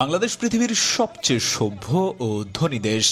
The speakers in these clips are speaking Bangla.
বাংলাদেশ পৃথিবীর সবচেয়ে সভ্য ও ধনী দেশ।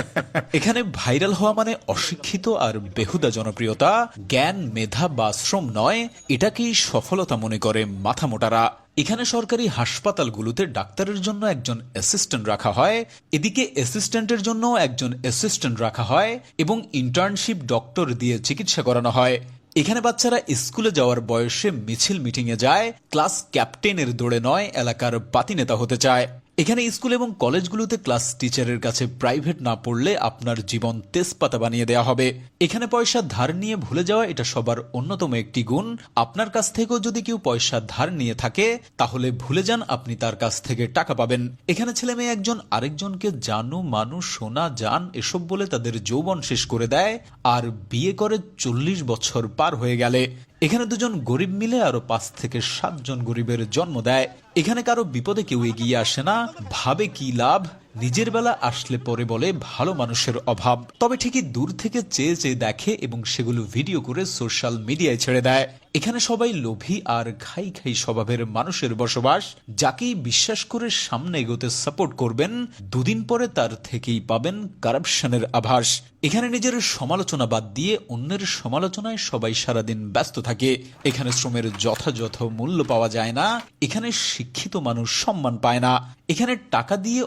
এখানে ভাইরাল হওয়া মানে অশিক্ষিত আর বেহুদা জনপ্রিয়তা জ্ঞান মেধা বা শ্রম নয় এটাকেই সফলতা মনে করে মাথামোটারা। এখানে সরকারি হাসপাতালগুলোতে ডাক্তারের জন্য একজন অ্যাসিস্ট্যান্ট রাখা হয় এদিকে অ্যাসিস্ট্যান্টের জন্য একজন অ্যাসিস্ট্যান্ট রাখা হয় এবং ইন্টার্নশিপ ডক্টর দিয়ে চিকিৎসা করানো হয়। এখানে বাচ্চারা স্কুলে যাওয়ার বয়সে মিছিল মিটিংয়ে যায়, ক্লাস ক্যাপ্টেনের দৌড়ে নয়, এলাকার বাতি নেতা হতে চায়। এখানে স্কুল এবং কলেজগুলোতে ক্লাস টিচারের কাছে প্রাইভেট না পড়লে আপনার জীবন তেজপাতা বানিয়ে দেওয়া হবে। এখানে পয়সা ধার নিয়ে ভুলে যাওয়া এটা সবার অন্যতম একটি গুণ। আপনার কাছ থেকেও যদি কেউ পয়সা ধার নিয়ে থাকে, তাহলে ভুলে যান আপনি তার কাছ থেকে টাকা পাবেন। এখানে ছেলে মেয়ে একজন আরেকজনকে জানু মানুষ সোনা, জান এসব বলে তাদের যৌবন শেষ করে দেয়। আর বিয়ে করে চল্লিশ বছর পার হয়ে গেলে। এখানে দুজন গরিব মিলে আরও পাঁচ থেকে সাতজন গরিবের জন্ম দেয়। এখানে কারও বিপদে কেউ এগিয়ে আসে না। ভাবে কি লাভ? নিজের বেলা আসলে পরে বলে ভালো মানুষের অভাব। তবে ঠিকই দূর থেকে চেয়ে চেয়ে দেখে এবং সেগুলো ভিডিও করে সোশ্যাল মিডিয়ায় ছেড়ে দেয়। এখানে সবাই লোভী আর খাই খাই স্বভাবের মানুষের বসবাস। যাকেই বিশ্বাস করে সামনে এগোতে সাপোর্ট করবেন, দুদিন পরে তার থেকেই পাবেন কারাপশনের আভাস। এখানে নিজের সমালোচনা বাদ দিয়ে অন্যের সমালোচনায় সবাই সারাদিন ব্যস্ত থাকে। এখানে শ্রমের যথাযথ মূল্য পাওয়া যায় না। এখানে শিক্ষিত মানুষ সম্মান পায় না। এখানে টাকা দিয়ে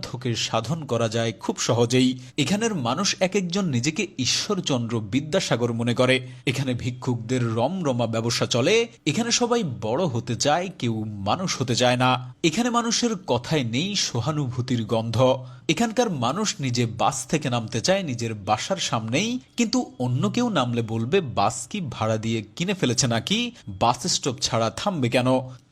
অসাধ্যকে সাধন করা যায় খুব সহজেই। এখানের মানুষ এক একজন নিজেকে ঈশ্বরচন্দ্র বিদ্যাসাগর মনে করে। এখানে ভিক্ষুকদের রমরমা ব্যবসা চলে। এখানে সবাই বড় হতে চায়, কেউ মানুষ হতে চায় না। এখানে মানুষের কথায় নেই সহানুভূতির গন্ধ। এখানকার মানুষ নিজে বাস থেকে নামতে চায় নিজের বাসার সামনেই, কিন্তু অন্য কেউ নামলে বলবে, বাস কি ভাড়া দিয়ে কিনে ফেলেছে নাকি? বাস স্টপ ছাড়া থামবে কেন?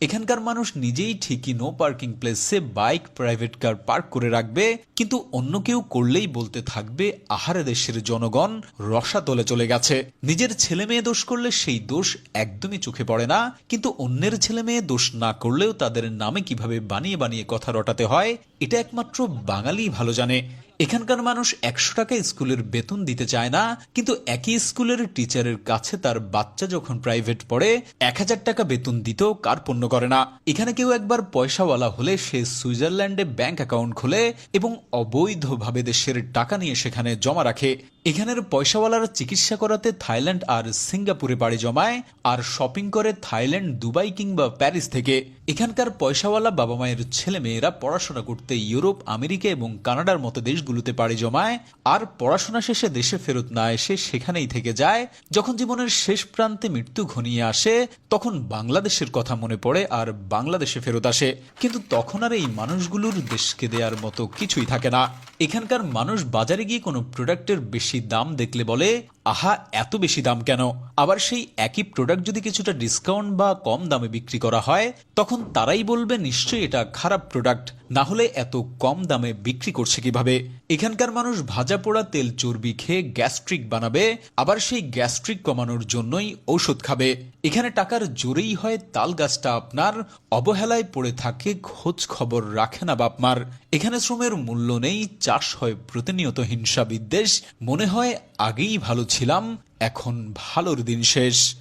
এখানকার মানুষ নিজেই ঠিকই নো পার্কিং প্লেসে বাইক প্রাইভেট কার পার্ক করে রাখবে, কিন্তু অন্য কেউ করলেই বলতে থাকবে, আহারে দেশের জনগণ রসাতলে চলে গেছে। নিজের ছেলে মেয়ে দোষ করলে সেই দোষ একদমই চোখে পড়ে না, কিন্তু অন্যের ছেলে মেয়ে দোষ না করলেও তাদের নামে কীভাবে বানিয়ে বানিয়ে কথা রটাতে হয় এটা একমাত্র বাঙালি ভালো জানে। এখানকার মানুষ একশো টাকা স্কুলের বেতন দিতে চায় না, কিন্তু একই স্কুলের টিচারের কাছে তার বাচ্চা যখন প্রাইভেট পড়ে, এক হাজার টাকা বেতন দিতেও কার পণ্য করে না। এখানে কেউ একবার পয়সাওয়ালা হলে সে সুইজারল্যান্ডে ব্যাংক অ্যাকাউন্ট খোলে এবং অবৈধভাবে দেশের টাকা নিয়ে সেখানে জমা রাখে। এখানের পয়সাওয়ালারা চিকিৎসা করাতে থাইল্যান্ড আর সিঙ্গাপুরে বাড়ি জমায়, আর শপিং করে থাইল্যান্ড, দুবাই কিংবা প্যারিস থেকে। এখানকার পয়সাওয়ালা বাবা মায়ের ছেলে মেয়েরা পড়াশোনা করতে ইউরোপ, আমেরিকা এবং কানাডার মতো দেশগুলোতে পাড়ি জমায়, আর পড়াশোনা শেষে দেশে ফেরত না এসে সেখানেই থেকে যায়। যখন জীবনের শেষ প্রান্তে মৃত্যু ঘনিয়ে আসে, তখন বাংলাদেশের কথা মনে পড়ে আর বাংলাদেশে ফেরত আসে। কিন্তু তখন আর এই মানুষগুলোর দেশকে দেওয়ার মতো কিছুই থাকে না। এখানকার মানুষ বাজারে গিয়ে কোনো প্রোডাক্টের বেশি দাম দেখলে বলে, আহা, এত বেশি দাম কেন? আবার সেই একই প্রোডাক্ট যদি কিছুটা ডিসকাউন্ট বা কম দামে বিক্রি করা হয়, তখন তারাই বলবে, নিশ্চয়ই এটা খারাপ প্রোডাক্ট। না হলে এত কম দামে বিক্রি করছে কীভাবে? এখানকার মানুষ ভাজা পোড়া তেল চর্বি খেয়ে গ্যাস্ট্রিক বানাবে, আবার সেই গ্যাস্ট্রিক কমানোর জন্যই ঔষধ খাবে। এখানে টাকার জোরেই হয় তাল গাছটা আপনার, অবহেলায় পড়ে থাকে, খোঁজ খবর রাখে না বাপমার। এখানে শ্রমের মূল্য নেই, চাষ হয় প্রতিনিয়ত হিংসা বিদ্বেষ মনে হয় আগেই ভালো ছিলাম, এখন ভালোর দিন শেষ।